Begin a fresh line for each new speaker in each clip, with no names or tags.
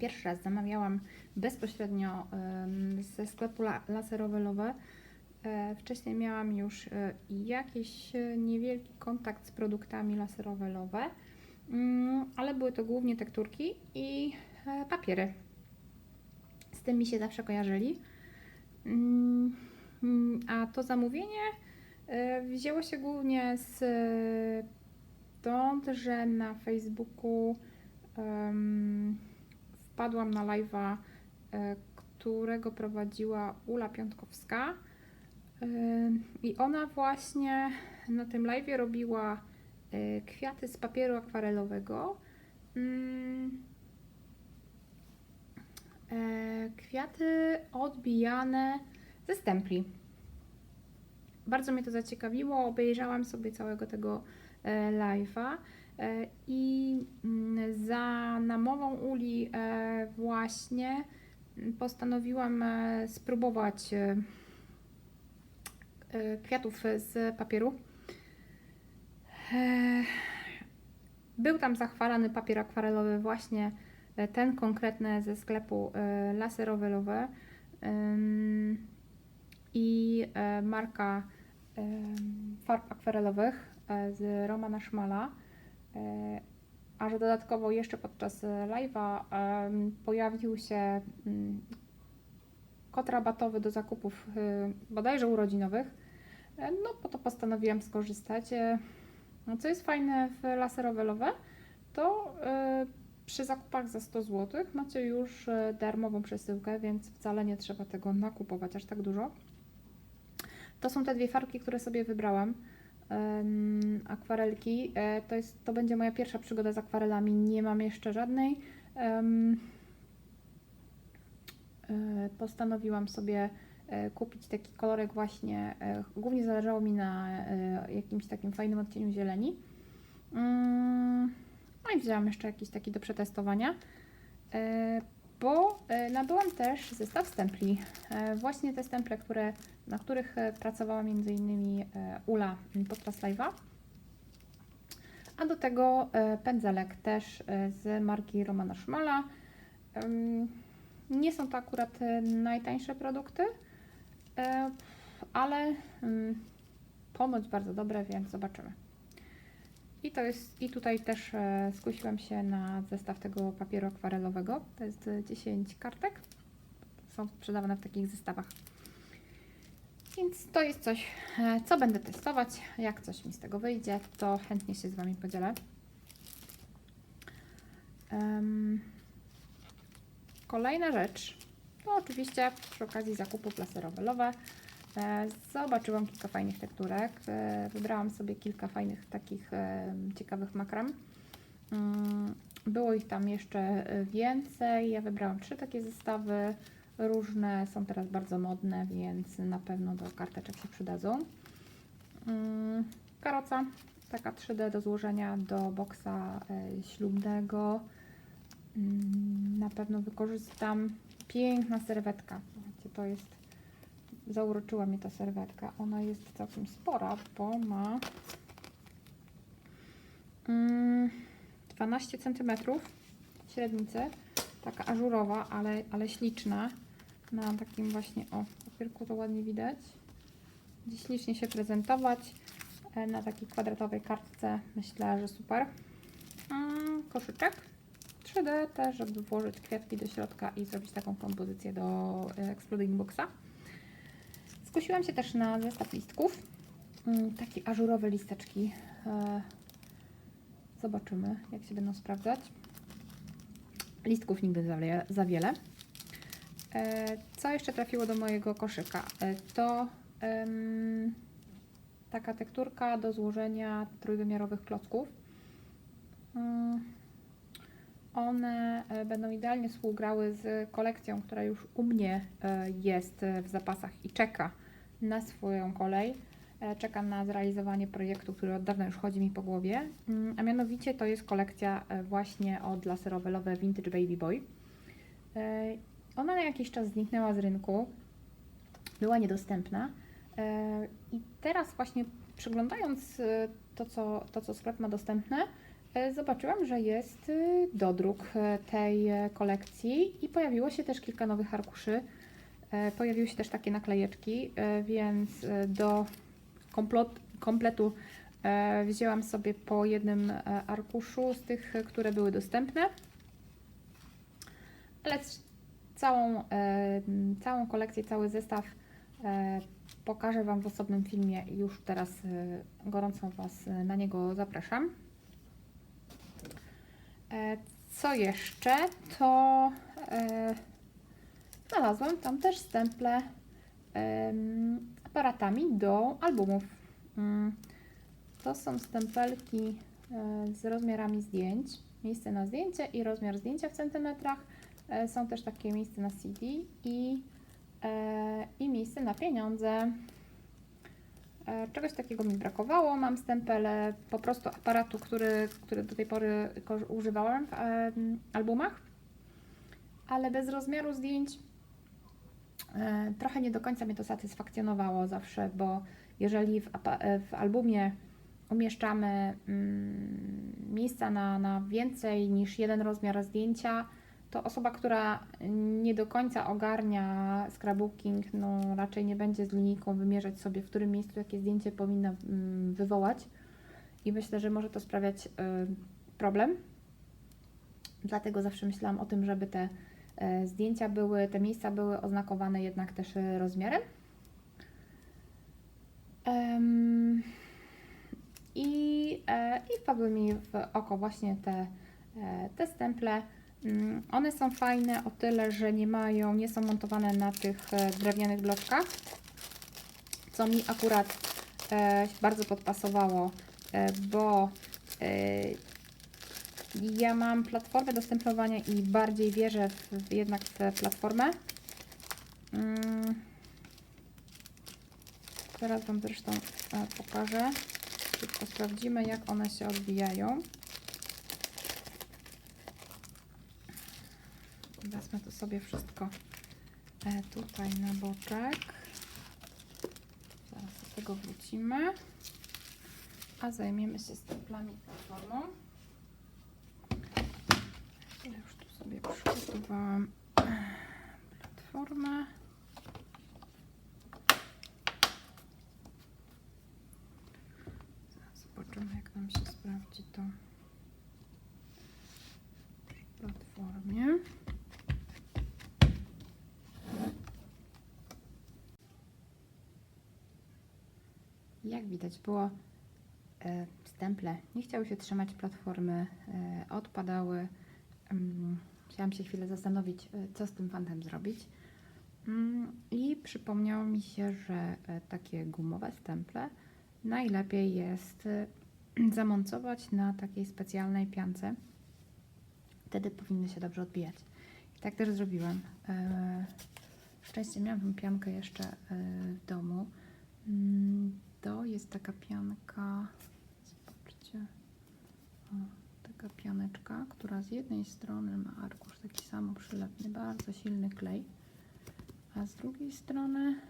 pierwszy raz zamawiałam bezpośrednio ze sklepu la- laserowe Lowe. E, Wcześniej miałam już e, jakiś e, niewielki kontakt z produktami laserowe Lowe, Mm, ale były to głównie tekturki i papiery. Z tym mi się zawsze kojarzyli. Mm, mm, A to zamówienie wzięło się głównie z stąd, że na Facebooku wpadłam na live'a, e, którego prowadziła Ula Piątkowska. Em, I ona właśnie na tym live'ie robiła e, kwiaty z papieru akwarelowego. Mm, e, Kwiaty odbijane ze stempli. Bardzo mnie to zaciekawiło. Obejrzałam sobie całego tego e, live'a e, i mm, za namową Uli e, właśnie mm, postanowiłam e, spróbować e, e, kwiatów z papieru. E, Był tam zachwalany papier akwarelowy, właśnie e, ten konkretny ze sklepu e, laserowe Lowe Ym, i e, marka farb akwarelowych e, z Romana Szmala. E, A że dodatkowo jeszcze podczas e, live'a pojawił się mm, kod rabatowy do zakupów e, bodajże urodzinowych, no po to postanowiłam skorzystać. No, co jest fajne w laserowe Lowe, to przy zakupach za 100 zł macie już darmową przesyłkę, więc wcale nie trzeba tego nakupować aż tak dużo. To są te dwie farbki, które sobie wybrałam. Akwarelki. E, to, jest, to będzie moja pierwsza przygoda z akwarelami. Nie mam jeszcze żadnej. E, postanowiłam sobie e, kupić taki kolorek właśnie. Głównie zależało mi na jakimś takim fajnym odcieniu zieleni. Mm, No i wzięłam jeszcze jakiś taki do przetestowania. Nabyłam też zestaw stempli. E, Właśnie te stemple, które, na których e, pracowała m.in. e, Ula podczas live'a. A do tego pędzelek też z marki Romana Szmala. Nie są to akurat najtańsze produkty, ale mm, ponoć bardzo dobre, więc zobaczymy. I to jest, i tutaj też e, skusiłam się na zestaw tego papieru akwarelowego. To jest e, 10 kartek. Są sprzedawane w takich zestawach. Więc to jest coś, e, co będę testować. Jak coś mi z tego wyjdzie, to chętnie się z Wami podzielę. Kolejna rzecz to oczywiście przy okazji zakupów laserowe E, Zobaczyłam kilka fajnych tekturek. E, Wybrałam sobie kilka fajnych takich e, ciekawych makram. Mm, Było ich tam jeszcze e, więcej. Ja wybrałam trzy takie zestawy. Różne są teraz bardzo modne, więc na pewno do karteczek się przydadzą. Mm, Karoca, taka 3D do złożenia do boksa e, ślubnego. Mm, Na pewno wykorzystam. Piękna serwetka. Słuchajcie, to jest zauroczyła mnie ta serwetka. Ona jest całkiem spora, bo ma mm, 12 cm średnicy. Taka ażurowa, ale, ale śliczna. Na takim właśnie, o, papierku to ładnie widać. Będzie ślicznie się prezentować. E, Na takiej kwadratowej kartce myślę, że super. Mm, koszyczek 3D też, żeby włożyć kwiatki do środka i zrobić taką kompozycję do e, Exploding Boxa. Skusiłam się też na zestaw listków. Mm, Takie ażurowe listeczki. E, Zobaczymy, jak się będą sprawdzać. Listków nigdy za wie- za wiele. E, Co jeszcze trafiło do mojego koszyka? E, To taka tekturka do złożenia trójwymiarowych klocków. Mm, One e, będą idealnie współgrały z kolekcją, która już u mnie e, jest e, w zapasach i czeka na swoją kolej. Czekam na zrealizowanie projektu, który od dawna już chodzi mi po głowie. Mm, A mianowicie to jest kolekcja właśnie od laserowe Love Vintage Baby Boy. Ona na jakiś czas zniknęła z rynku, była niedostępna. I teraz właśnie przyglądając e, to, co, to, co sklep ma dostępne, zobaczyłam, że jest y, dodruk e, tej e, kolekcji i pojawiło się też kilka nowych arkuszy. E, Pojawiły się też takie naklejeczki, e, więc e, do komplot, kompletu e, wzięłam sobie po jednym e, arkuszu z tych, e, które były dostępne. Ale całą, e, całą kolekcję, cały zestaw e, pokażę Wam w osobnym filmie. Już teraz e, gorąco Was e, na niego zapraszam. E, Co jeszcze? To e, znalazłam tam też stemple em, aparatami do albumów. Mm, To są stempelki e, z rozmiarami zdjęć, miejsce na zdjęcie i rozmiar zdjęcia w centymetrach. Są też takie miejsce na CD i, i miejsce na pieniądze. E, Czegoś takiego mi brakowało. Mam stempele po prostu aparatu, który, który do tej pory używałam w albumach, ale bez rozmiaru zdjęć. E, Trochę nie do końca mnie to satysfakcjonowało zawsze, bo jeżeli w, e, w albumie umieszczamy mm, miejsca na, na więcej niż jeden rozmiar zdjęcia, to osoba, która nie do końca ogarnia scrapbooking, no raczej nie będzie z linijką wymierzać sobie, w którym miejscu jakie zdjęcie powinna mm, wywołać. I myślę, że może to sprawiać y, problem. Dlatego zawsze myślałam o tym, żeby te e, zdjęcia były, te miejsca były oznakowane jednak też e, rozmiarem. Em, I, e, I wpadły mi w oko właśnie te, te stemple. Mm, One są fajne o tyle, że nie mają, nie są montowane na tych e, drewnianych bloczkach, co mi akurat e, bardzo podpasowało, e, bo ja mam platformę do stemplowania i bardziej wierzę w, jednak w tę platformę. Mm. Teraz Wam zresztą pokażę. Szybko sprawdzimy, jak one się odbijają. Wezmę to sobie wszystko e, tutaj na boczek. Zaraz do tego wrócimy. A zajmiemy się stemplami platformą. Już tu sobie przygotowałam platformę. Zobaczymy, jak nam się sprawdzi to w platformie. Jak widać, było e, stemple nie chciały się trzymać platformy, e, odpadały. Mm, Chciałam się chwilę zastanowić, e, co z tym fantem zrobić. Mm, I przypomniało mi się, że takie gumowe stemple najlepiej jest zamontować na takiej specjalnej piance. Wtedy powinny się dobrze odbijać. I tak też zrobiłem. E, Szczęście miałam piankę jeszcze w domu. To jest taka pianka, zobaczcie, o, taka pianeczka, która z jednej strony ma arkusz taki samo przylepny, bardzo silny klej, a z drugiej strony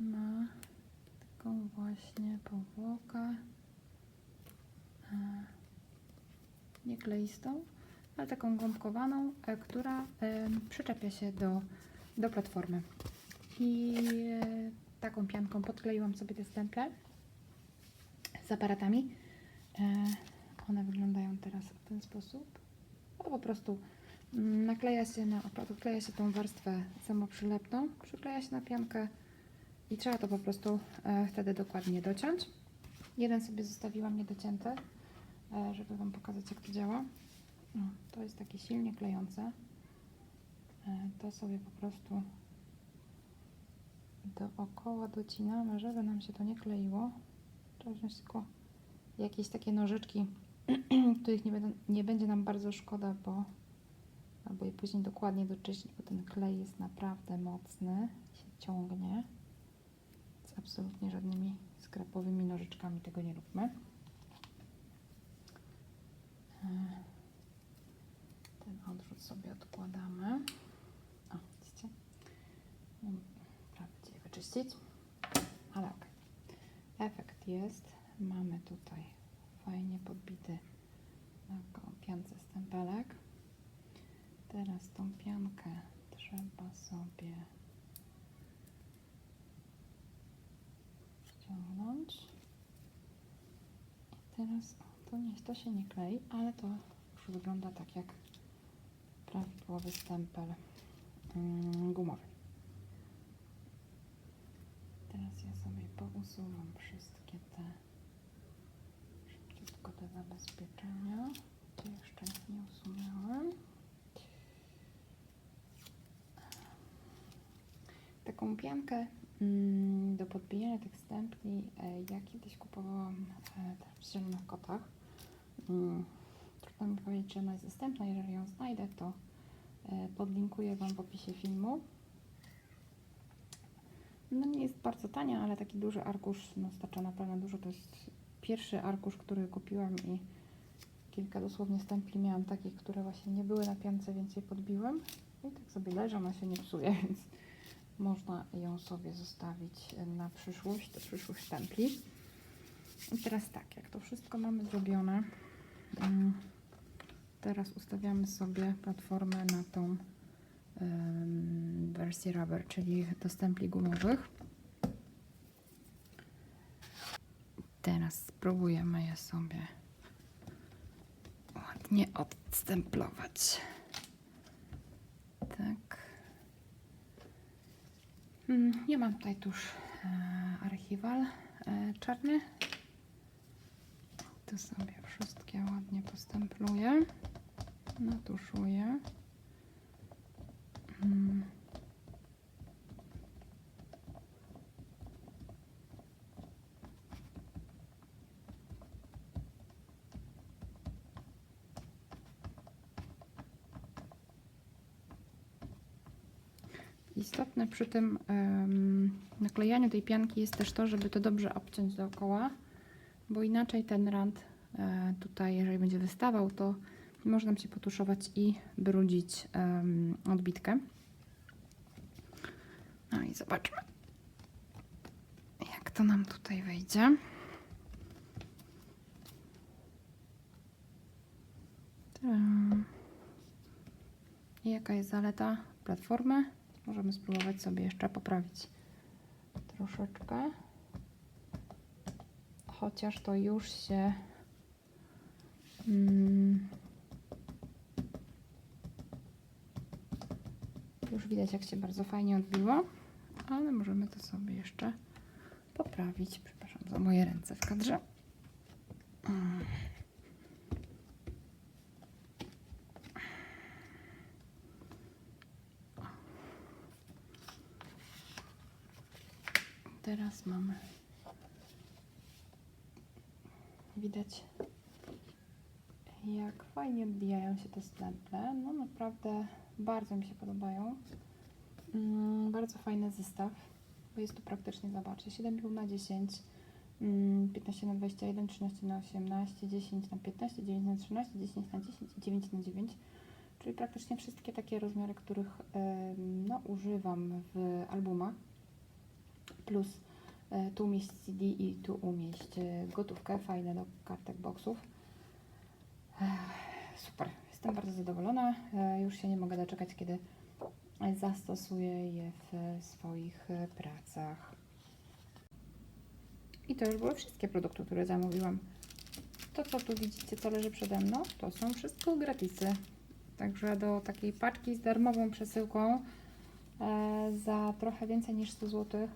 ma taką właśnie powłokę e, nie kleistą, ale taką gąbkowaną, e, która przyczepia się do, do platformy. I e, taką pianką podkleiłam sobie te stemple z aparatami. E, one wyglądają teraz w ten sposób. To po prostu mm, nakleja się na odkleja się tą warstwę samoprzylepną, przykleja się na piankę i trzeba to po prostu e, wtedy dokładnie dociąć. Jeden sobie zostawiłam niedocięty, e, żeby Wam pokazać jak to działa. O, to jest takie silnie klejące. To sobie po prostu dookoła docinamy, żeby nam się to nie kleiło. Trzeba wziąć tylko jakieś takie nożyczki, których nie, będą, nie będzie nam bardzo szkoda, bo albo je później dokładnie doczyścić, bo ten klej jest naprawdę mocny, się ciągnie. Z absolutnie żadnymi skrapowymi nożyczkami tego nie róbmy. Ten odrzut sobie odkładamy. O, widzicie? Ale ok. Efekt jest. Mamy tutaj fajnie podbity na piance stempelek. Teraz tą piankę trzeba sobie ściągnąć. I teraz, o, to nie, to się nie klei, ale to już wygląda tak jak prawidłowy stempel mm, gumowy. Ja sobie pousuwam wszystkie te szybciutko te zabezpieczenia. Tu jeszcze nie usunęłam. Taką piankę mm, do podbijania tych stempli e, ja kiedyś kupowałam e, w Zielonych Kotach. Mm, Trudno mi powiedzieć, czy ona jest dostępna. Jeżeli ją znajdę, to e, podlinkuję Wam w opisie filmu. No nie jest bardzo tania, ale taki duży arkusz no, starcza naprawdę dużo. To jest pierwszy arkusz, który kupiłam i kilka dosłownie stempli miałam takich, które właśnie nie były na piance, więc je podbiłem. I tak sobie leży, ona się nie psuje, więc można ją sobie zostawić na przyszłość, do przyszłych stempli. I teraz tak, jak to wszystko mamy zrobione, mm, teraz ustawiamy sobie platformę na tą em, wersję rubber, czyli do stempli gumowych. Teraz spróbujemy je sobie ładnie odstemplować. Tak. Mm, Ja mam tutaj tuż e, archiwal e, czarny. To sobie wszystkie ładnie postempluję. Natuszuję. Mm. Istotne przy tym naklejaniu tej pianki jest też to, żeby to dobrze obciąć dookoła, bo inaczej ten rand e, tutaj, jeżeli będzie wystawał, to może nam się potuszować i brudzić em, odbitkę. No i zobaczmy, jak to nam tutaj wyjdzie. Tadam. I jaka jest zaleta platformy? Możemy spróbować sobie jeszcze poprawić troszeczkę. Chociaż to już się mm, widać jak się bardzo fajnie odbiło, ale możemy to sobie jeszcze poprawić. Przepraszam za moje ręce w kadrze. Teraz mamy. Widać, jak fajnie odbijają się te stemple. No naprawdę bardzo mi się podobają. Mm, bardzo fajny zestaw, bo jest tu praktycznie, zobaczcie, 7,5 na 10, mm, 15 na 21, 13 na 18, 10 na 15, 9 na 13, 10 na 10 i 9 na 9. Czyli praktycznie wszystkie takie rozmiary, których no, używam w albumach plus e, tu umieść CD i tu umieść e, gotówkę, fajne do kartek boxów. Super, jestem bardzo zadowolona. E, Już się nie mogę doczekać, kiedy zastosuję je w swoich e, pracach. I to już były wszystkie produkty, które zamówiłam. To, co tu widzicie, co leży przede mną, to są wszystko gratisy. Także do takiej paczki z darmową przesyłką e, za trochę więcej niż 100 zł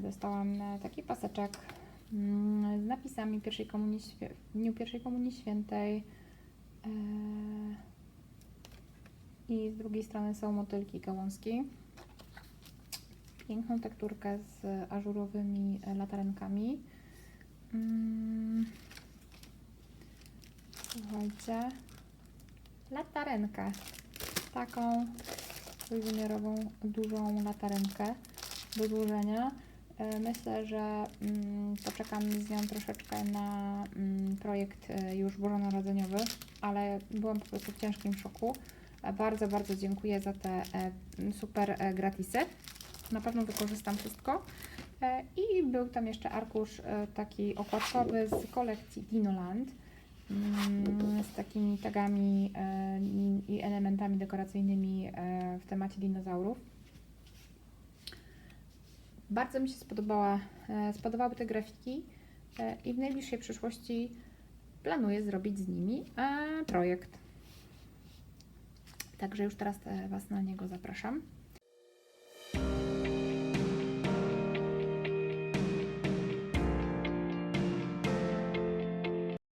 Dostałam taki paseczek mm, z napisami pierwszej komunii, w dniu pierwszej komunii świętej. E, I z drugiej strony są motylki gałązki. Piękną tekturkę z ażurowymi e, latarenkami. Mm. Słuchajcie. Latarenkę. Taką trójwymiarową, dużą latarenkę do złożenia. E, Myślę, że mm, poczekam z nią troszeczkę na mm, projekt już bożonarodzeniowy, ale byłam po prostu w ciężkim szoku. E, Bardzo, bardzo dziękuję za te e, super e, gratisy. Na pewno wykorzystam wszystko. I był tam jeszcze arkusz taki okładkowy z kolekcji Dinoland mm, z takimi tagami i elementami dekoracyjnymi w temacie dinozaurów. Bardzo mi się spodobała, spodobały te grafiki i w najbliższej przyszłości planuję zrobić z nimi e, projekt. Także już teraz e, Was na niego zapraszam.